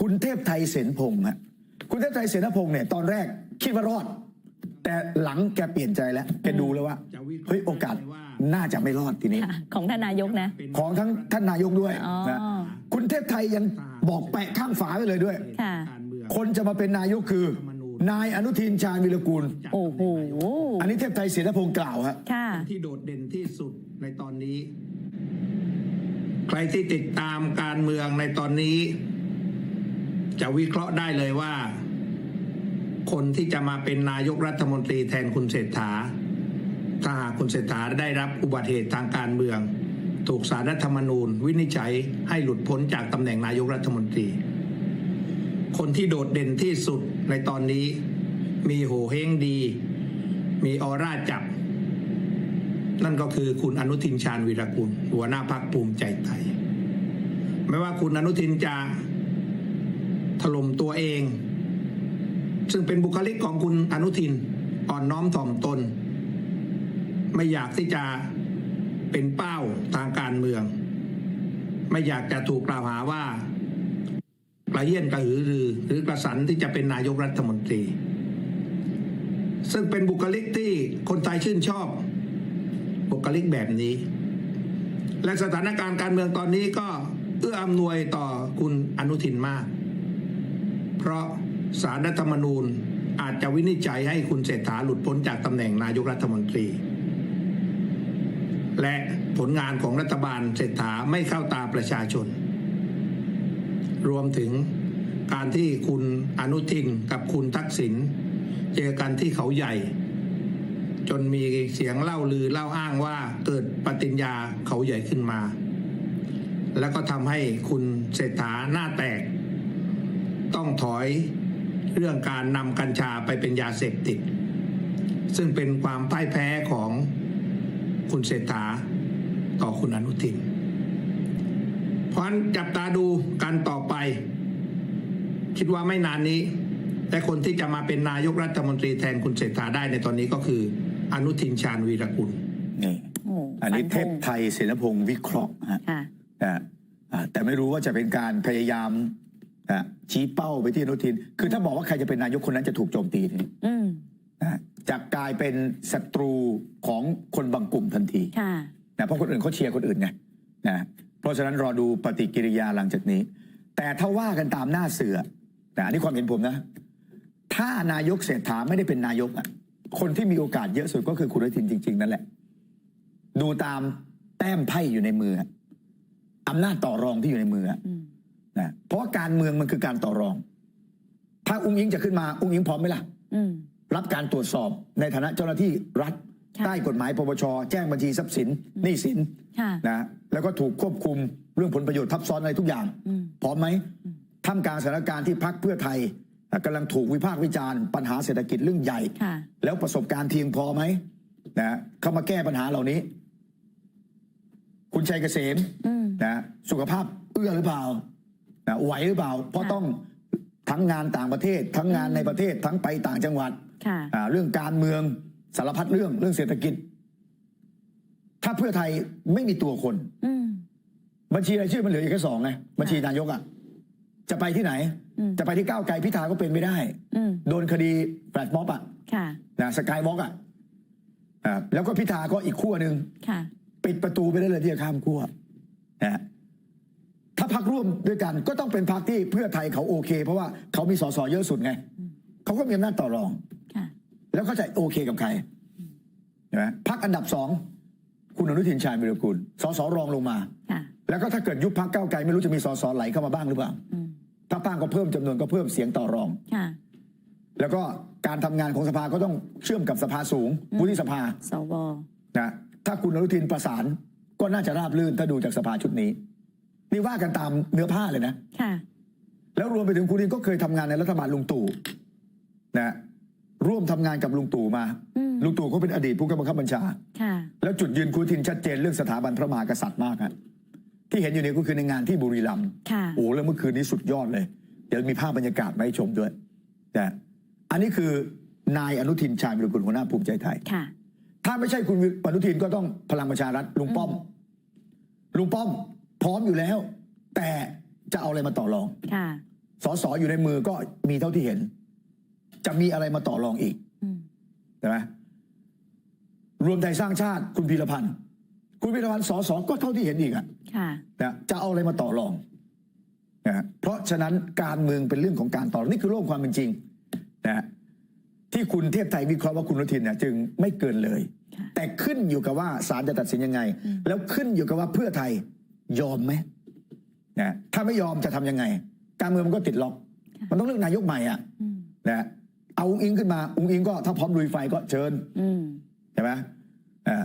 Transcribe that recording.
คุณเทพไทยเสนพงศ์ฮะคุณเทพไทยเสนพงศ์เนี่ยตอนแรกคิดว่ารอด แต่หลังแกเปลี่ยนใจแล้วแกดูแล้วว่าเฮ้ยโอกาสน่าจะไม่รอดทีนี้ค่ะของท่านนายกนะ ของทั้งท่านนายกด้วยอ๋อนะคุณเทพไทยยังบอกแปะข้างฝาไว้เลยด้วยค่ะคนจะมาเป็นนายกคือนายอนุทินชาญวิรกูล โอ้โห อันนี้เทพไทยเสนพงศ์กล่าวฮะค่ะที่โดดเด่นที่สุดในตอนนี้ ใครที่ติดตามการเมืองในตอนนี้ จะวิเคราะห์ได้เลยว่า คนที่จะมาเป็นนายกรัฐมนตรีแทนคุณเศรษฐา ถ้าหากคุณเศรษฐาได้รับอุบัติเหตุทางการเมือง ถูกสารรัฐธรรมนูญ วินิจฉัยให้หลุดพ้นจากตำแหน่งนายกรัฐมนตรี คนที่โดดเด่นที่สุดในตอนนี้ มีโหเฮงดี มีออร่าจับ นั่นก็คือคุณอนุทินชาญวีรกุลหัวหน้าพักภูมิใจไทยไม่ว่าคุณอนุทินจะ ถล่มตัวเอง ซึ่งเป็นบุคลิกของคุณอนุทินอ่อนน้อมถ่อมตน ไม่อยากที่จะเป็นเป้าทางการเมือง ไม่อยากจะถูกกล่าวหาว่ากระเยี่ยนกระหือรือหรือกระสันที่จะเป็นนายกรัฐมนตรี ซึ่งเป็นบุคลิกที่คนไทยชื่นชอบ บุคลิกแบบนี้ และสถานการณ์การเมืองตอนนี้ก็เอื้ออำนวยต่อคุณอนุทินมาก เพราะสารรัฐธรรมนูญอาจจะวินิจฉัยให้คุณเศรษฐาหลุดพ้นจากตำแหน่งนายกรัฐมนตรี และผลงานของรัฐบาลเศรษฐาไม่เข้าตาประชาชน รวมถึงการที่คุณอนุทินกับคุณทักษิณเจอกันที่เขาใหญ่ จนมีเสียงเล่าลือเล่าอ้างว่าเกิดปฏิญญาเขาใหญ่ขึ้นมา แล้วก็ทำให้คุณเศรษฐาหน้าแตก ต้องถอยเรื่องการนำกัญชาไปเป็นยาเสพติด ซึ่งเป็นความพ่ายแพ้ของคุณเศรษฐาต่อคุณอนุทิน เพราะฉะนั้นจับตาดูกันต่อไป คิดว่าไม่นานนี้ แต่คนที่จะมาเป็นนายกรัฐมนตรีแทนคุณเศรษฐาได้ในตอนนี้ก็คือ อนุทินชาญวีรกุลนี่โอ้อันนี้ฟัเทธพงไทยเสนพงศ์วิเคราะห์ฮะค่ะนะอ่าแต่ไม่รู้ว่าจะเป็นการพยายาม นะชี้เป้าไปที่อนุทิน คือถ้าบอกว่าใครจะเป็นนายกคนนั้นจะถูกโจมตีทีนี้อืมนะจะกลายเป็นศัตรูของคนบางกลุ่มทันทีค่ะนะเพราะคนอื่นเขาเชียร์คนอื่นไงนะเพราะฉะนั้นรอดูปฏิกิริยาหลังจากนี้ แต่ถ้าว่ากันตามหน้าเสือนะอันนี้ความเห็นผมนะ ถ้านายกเศรษฐาไม่ได้เป็นนายกอะคนที่มีโอกาสเยอะสุดก็คือคุณอนุทินจริง ๆ นั่นแหละ ดูตามแต้มไพ่อยู่ในมืออำนาจต่อรองที่อยู่ในมืออืม นะเพราะว่าการเมืองมันคือการต่อรอง ถ้าอุ้งอิงจะขึ้นมาอุ้งอิงพร้อมไหมล่ะอืมรับการตรวจสอบในฐานะเจ้าหน้าที่รัฐค่ะใต้กฎหมายปปชแจ้งบัญชีทรัพย์สินหนี้สินค่ะนะแล้วก็ถูกควบคุมเรื่องผลประโยชน์ทับซ้อนอะไรทุกอย่างอืมพร้อมไหมท่ามกลางสถานการณ์ที่พักเพื่อไทยอะกำลังถูกวิพากษ์วิจารณ์ ปัญหาเศรษฐกิจเรื่องใหญ่ค่ะแล้วประสบการณ์เพียงพอไหมนะเข้ามาแก้ปัญหาเหล่านี้ คุณชัยเกษมอืมนะสุขภาพเอื้อหรือเปล่า นะไหวหรือเปล่า เพราะค่ะต้องทั้งงานต่างประเทศ ทั้งงานในประเทศทั้งไปต่างจังหวัดค่ะอ่าเรื่องการเมืองสารพัดเรื่องเรื่องเศรษฐกิจ ถ้าเพื่อไทยไม่มีตัวคนอืมบัญชีรายชื่อมันเหลืออยู่แค่สองไงบัญชีนายกอะจะไปที่ไหนอืมจะไปที่ก้าวไกลพิธาก็เป็นไม่ได้อืมโดนคดีแฟลชม็อบอะค่ะนะสกายวอล์กอะอ่าแล้วก็พิธาก็อีกขั้วหนึ่งค่ะปิดประตูไปได้เลยที่จะข้ามขั้วนะฮะ ถ้าพักร่วมด้วยกัน ก็ต้องเป็นพักที่เพื่อไทยเขาโอเค เพราะว่าเขามีสสเยอะสุดไงเขาก็มีอำนาจต่อรองค่ะแล้วเขาจะโอเคกับใครใช่ไหมพักอันดับสองคุณอนุทินชาญวิรกุลสสรองลงมาค่ะแล้วก็ถ้าเกิดยุบพักเก้าวไกลไม่รู้จะมีสสไหลเข้ามาบ้างหรือเปล่าอืมถ้าตั้งก็เพิ่มจำนวนก็เพิ่มเสียงต่อรองค่ะแล้วก็การทำงานของสภาก็ต้องเชื่อมกับสภาสูงวุฒิสภาสวนะถ้าคุณอนุทินประสานก็น่าจะราบรื่นถ้าดูจากสภาชุดนี้ นี่ว่ากันตามเนื้อผ้าเลยนะค่ะ แล้วรวมไปถึงคุณเองก็เคยทำงานในรัฐบาลลุงตู่นะร่วมทำงานกับลุงตู่มา อืมลุงตู่เขาเป็นอดีตผู้กำกับบัญชา ค่ะ แล้วจุดยืนคุณอนุทินชัดเจนเรื่องสถาบันพระมหากษัตริย์มากฮะที่เห็นอยู่เนี่ยก็คือในงานที่บุรีรัมย์ค่ะ โอ้แล้วเมื่อคืนนี้สุดยอดเลย เดี๋ยวมีภาพบรรยากาศมาให้ชมด้วยนะอันนี้คือนายอนุทินชาญวิรุฬหัวหน้าภูมิใจไทย ค่ะ ถ้าไม่ใช่คุณอนุทินก็ต้องพลังประชารัฐลุงป้อม ลุงป้อม พร้อมอยู่แล้ว แต่จะเอาอะไรมาต่อรองค่ะสสอยู่ในมือก็มีเท่าที่เห็น จะมีอะไรมาต่อรองอีกอืม ใช่ไหมรวมไทยสร้างชาติคุณพีรพันธ์คุณพีรพันธ์สสก็เท่าที่เห็นอีกอะค่ะ นะจะเอาอะไรมาต่อรองนะฮะเพราะฉะนั้นการเมืองเป็นเรื่องของการต่อรองนี่คือโลกความเป็นจริงนะฮะที่คุณเทพไทยวิเคราะห์ว่าคุณอนุทินเนี่ยจึงไม่เกินเลย ค่ะ แต่ขึ้นอยู่กับว่าศาลจะตัดสินยังไง แล้วขึ้นอยู่กับว่าเพื่อไทย ยอมไหมนะถ้าไม่ยอมจะทำยังไง การเมืองมันก็ติดล็อก มันต้องเลือกนายกใหม่อะอืมนะเอาอุ้งอิงขึ้นมา อุ้งอิงก็ถ้าพร้อมลุยไฟก็เชิญอืมใช่ไหมอ่า